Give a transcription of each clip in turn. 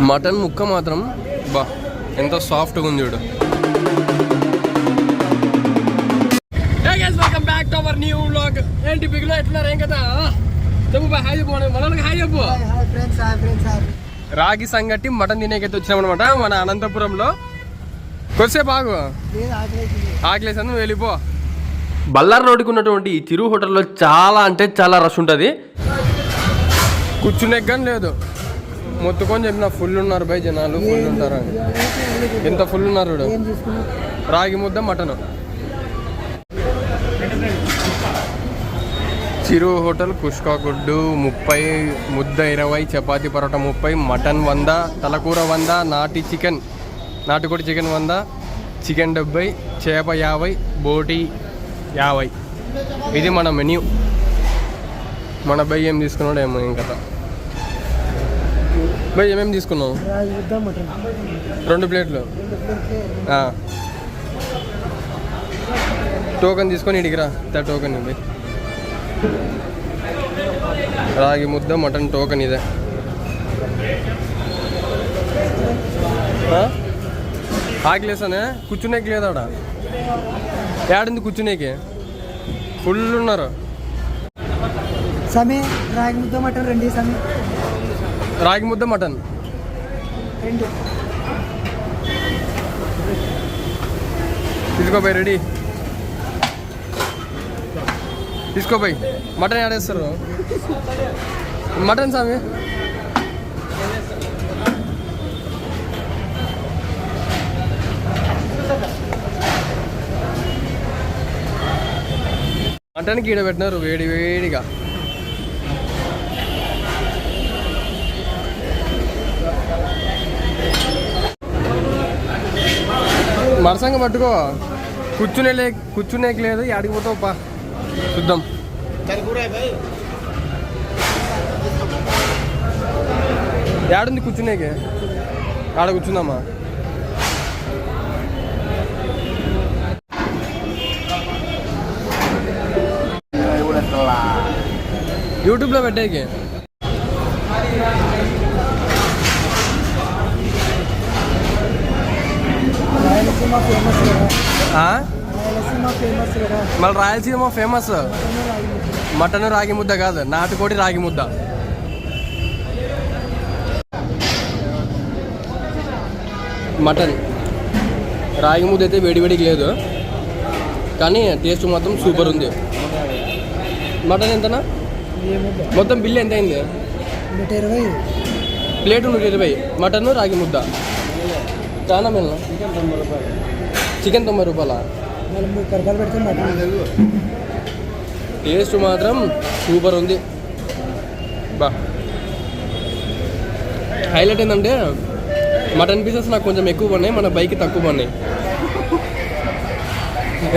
Mutton ముక్క మాత్రం బా ఎంత సాఫ్ట్గా ఉంది చూడు. Welcome back to our new vlog ఏంటి బిగులో ఎట్లున్నారు? ఏం కదా చెప్పు బా హాయ్ చెప్పు మనకి హాయ్ చెప్పు. రాగి సంగటి మటన్ తినేకైతే వచ్చినామన్నమాట మన అనంతపురంలో. కొద్దిసేపు ఆగు. ఆకలేసి నువ్వు వెళ్ళిపో. బల్లార్ రోడ్డుకు ఉన్నటువంటి ఈ చిరు హోటల్లో చాలా అంటే చాలా రష్ ఉంటుంది. కూర్చునే కానీ లేదు. మొత్తుకొని చెప్పిన ఫుల్ ఉన్నారు బై జనాలు ఫుల్ ఉంటారు అని. ఎంత ఫుల్ ఉన్నారు రాగి ముద్ద మటన్. చిరు హోటల్ కుష్కా గుడ్డు ముప్పై ముద్ద ఇరవై చపాతీ పరోటా ముప్పై మటన్ వంద తలకూర వంద నాటి చికెన్ నాటుకోడి చికెన్ వంద చికెన్ డెబ్బై చేప యాభై బోటి యాభై. ఇది మన మెన్యూ మన బై ఏం తీసుకున్నాడు ఏమో ఇంకా బై ఏమేమి తీసుకున్నావు? రెండు ప్లేట్లు. టోకెన్ తీసుకొని ఇడికి రా. దా టోకెన్ ఇది రాగి ముద్ద మటన్ టోకెన్ ఇదే. ఆకలేసానే? కూర్చునేకి లేదా ఆడ? ఏడింది కూర్చునేకి? ఫుల్ ఉన్నారు. సమే రాగి ముద్ద మటన్ రెండు సమే రాగి ముద్ద మటన్. తీసుకోపోయి రెడీ. తీసుకోపోయి మటన్ ఆడేస్తారు మటన్ స్వామి మటన్కి ఈడ పెట్టినారు వేడి వేడిగా. మరసంగా పట్టుకో. కూర్చునే లే కూర్చునేకి లేదు ఆడికి పోతావు పా. చూద్దాం. ఏడుంది కూర్చునేకి? ఆడ కూర్చుందామా? యూట్యూబ్లో పెట్టేకి రాయలసీమ ఫేమస్ కదా ఆ? రాయలసీమ ఫేమస్ కదా మళ్ళీ రాయలసీమ ఫేమస్ మటన్ రాగి ముద్ద. కాదు నాటుకోడి రాగి ముద్ద. మటన్. రాగి ముద్ద అయితే వేడివేడికి లేదు కానీ టేస్ట్ మాత్రం సూపర్ ఉంది. మటన్ ఎంతనా? మొత్తం బిల్ ఎంత అయింది? ప్లేట్ నూట ఇరవై మటన్ రాగి ముద్ద. చాలా మెల్ల? చికెన్ తొంభై రూపాయల? పెడితే టేస్ట్ మాత్రం సూపర్ ఉంది. బా. హైలైట్ ఏంటంటే మటన్ పీసెస్ నాకు కొంచెం ఎక్కువ పడినాయి మన బైక్ తక్కువ పడినాయి.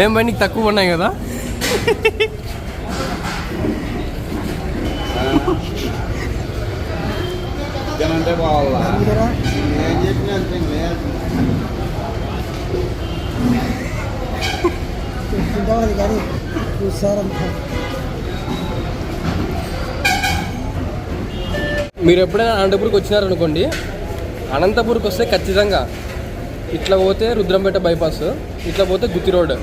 ఏం బై నీకు తక్కువ పడినాయి కదా? బావాలా చెప్పినా కానీ చూసారంతా మీరు ఎప్పుడైనా అనంతపూర్కి వచ్చినారనుకోండి అనంతపూర్కి వస్తే ఖచ్చితంగా ఇట్లా పోతే రుద్రంపేట బైపాస్ ఇట్లా పోతే గుత్తి రోడ్.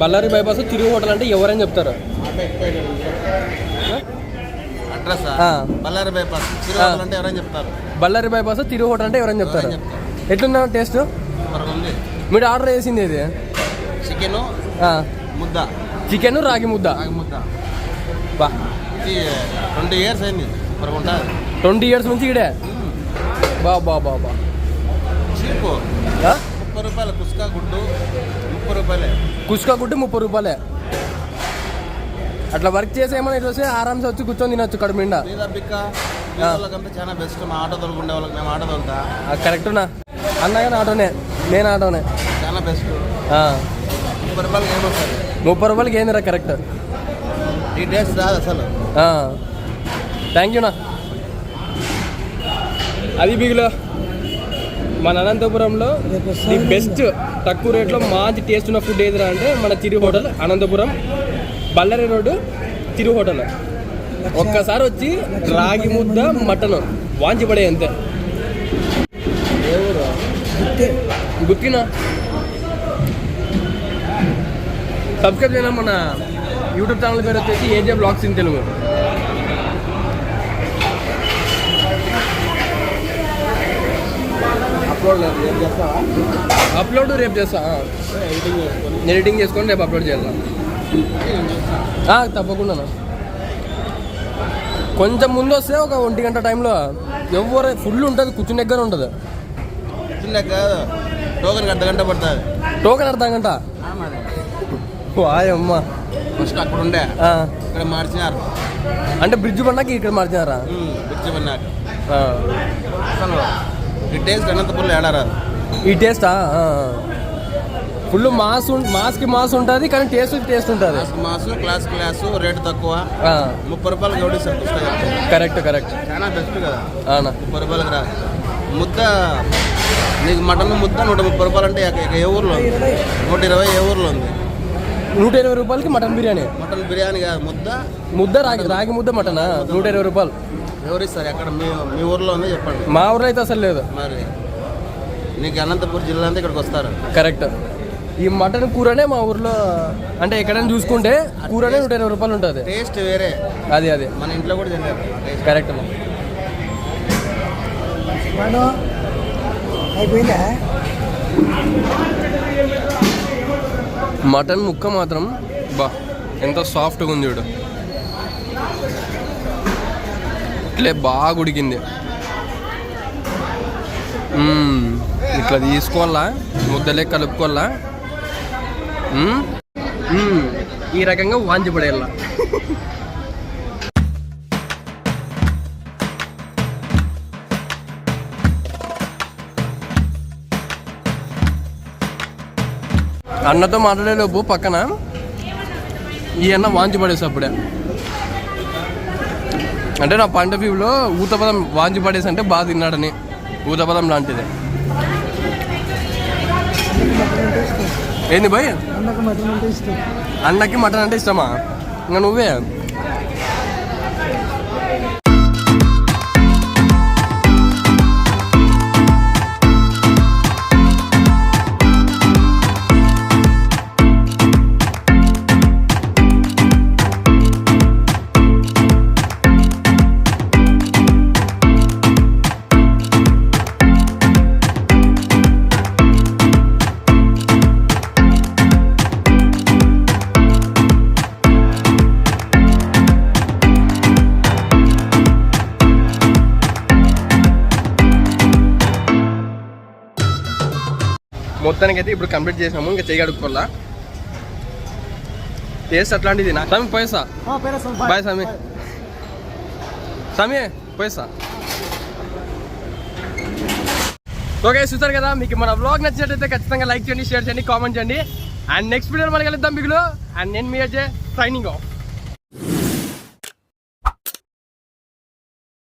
బళ్ళారి బైపాస్ తిరుగు హోటల్ అంటే ఎవరైనా చెప్తారు? అడ్రస్. బళ్ళారి బైపాస్. అంటే ఎవరైనా చెప్తారు? బళ్ళారి బైపాస్ తిరుగు హోటల్ అంటే ఎవరైనా చెప్తారు. ఎట్లున్నా టేస్ట్? మీరు ఆర్డర్ చేసింది ఇది చికెన్ ముద్ద. చికెన్ రాగి ముద్ద. రాగి ముద్ద. బా. ట్వంటీ ఇయర్స్ అయింది. ట్వంటీ ఇయర్స్ నుంచి ఇడే? బా బా బా బా? ముప్పై రూపాయలు కుస్కా గుడ్డు ముప్పై రూపాయలే. కుష్కా గుడ్డి ముప్పై రూపాయలే. అట్లా వర్క్ చేసి ఏమైనా ఇటు వస్తే ఆరామ్సే వచ్చి కూర్చొని తినొచ్చు కడుపు నిండా. మీద బిక్క వాళ్ళకంటే చాలా బెస్ట్ మా ఆటో తొలుకుండే వాళ్ళకి మేము ఆటో తొలుతా. కరెక్టునా అన్నగానే ఆటోనే. నేను ఆటోనే. చాలా బెస్ట్ ఆ. ముప్పై రూపాయలకి ఏమొస్తుంది ముప్పై రూపాయలకి ఏందిరా కరెక్ట్ ఈ టేస్ట్ రాదు అసలు. థ్యాంక్ యూనా అది బిగులో. మన అనంతపురంలో ది బెస్ట్ తక్కువ రేట్లో మంచి టేస్ట్ ఉన్న ఫుడ్ ఏదిరా అంటే మన Chiru hotel Anantapuram Bellary road Chiru hotel. ఒక్కసారి వచ్చి రాగి ముద్ద మటన్. వాంచి పడే అంతే. గుర్తే గుర్తినా సబ్స్క్రైబ్ చేయడం మన యూట్యూబ్ ఛానల్ పేరు వచ్చేసి AJ vlogs in Telugu. Upload రేపు చేస్తా. ఎడిటింగ్ చేసుకొని రేపు అప్లోడ్ ఆ, తప్పకుండా కొంచెం ముందు వస్తే ఒక ఒంటి గంట టైంలో ఎవరు ఫుల్ ఉంటుంది కూర్చుని దగ్గర ఉంటుంది. టోకెన్ అర్ధ గంట పడుతుంది. టోకెన్ అర్థం గంట? వాయమ్మ ఫస్ట్ అక్కడ ఉండే. ఇక్కడ మార్చినారు. అంటే బ్రిడ్జ్ పడినాక ఇక్కడ మార్చినారా? పిచ్చి పడినాక. ఈ టేస్ట్ అనంతపురంలో ఏడారాదు. ఈ టేస్టా ఫుల్ మాస్ ఉం- మాస్కి మాస్ ఉంటుంది కానీ టేస్ట్ టేస్ట్ ఉంటుంది. మాసు క్లాస్ క్లాసు రేటు తక్కువ. ముప్పై రూపాయలు పుస్తకాలు? Correct correct. చాలా బెస్ట్ కదా. అవునా? ముప్పై రూపాయలకు రా. ముద్ద నీకు మటన్ ముద్ద నూట ముప్పై రూపాయలు అంటే ఏ ఊర్లో నూట ఇరవై ఏ ఊర్లో ఉంది? నూట ఇరవై రూపాయలకి మటన్ బిర్యానీ. మటన్ బిర్యానీ కాదు ముద్ద? ముద్ద రాగి రాగి ముద్ద మటనా? నూట ఇరవై రూపాయలు. ఎవరిస్తారు ఎక్కడ మీ మీ ఊర్లో ఉంది చెప్పండి. మా ఊర్లో అయితే అసలు లేదు. మరి నీకు అనంతపురం జిల్లా అంతా ఇక్కడికి వస్తారు. కరెక్ట్. ఈ మటన్ కూరనే మా ఊర్లో అంటే ఎక్కడైనా చూసుకుంటే కూరనే నూట ఇరవై రూపాయలు ఉంటుంది. టేస్ట్ వేరే. అది అది. మన ఇంట్లో కూడా టేస్ట్ కరెక్ట్ అయిపోయిందా? మటన్ ముక్క మాత్రం బా ఎంత సాఫ్ట్గా ఉంది చూడు. ఇట్లే బాగా ఉడికింది. ఇట్లా తీసుకోవాలా? ముద్దలే కలుపుకోవాలా. ఈ రకంగా వాంచి అన్నతో మాట్లాడేలోపు పక్కన ఈ అన్న వాంచి పడేసి అప్పుడే. అంటే నా పాయింట్ ఆఫ్ వ్యూలో ఊతపదం వాంచి పడేసి అంటే బాగా తిన్నాడని. ఊతపదం లాంటిది మటన్ అంటే ఇష్టం ఏంది భయ్ అన్నకు మటన్ అంటే ఇష్టం. అన్నకి మటన్ అంటే ఇష్టమా? ఇంకా నువ్వే? మొత్తానికి అయితే ఇప్పుడు కంప్లీట్ చేసినాము ఇంకా చేయి కడుక్కోవాలా? టేస్ట్ అట్లాంటిది నా స్వామి పోయేసా బాయ్ స్వామి స్వామి పోయేసా ఓకే చూసారు కదా మీకు మన బ్లాగ్ నచ్చినట్టయితే ఖచ్చితంగా లైక్ చేయండి షేర్ చేయండి కామెంట్ చేయండి. అండ్ నెక్స్ట్ వీడియో మనకి వెళ్దాం మిగులు. అండ్ నేను మీ సైనింగ్ ఆఫ్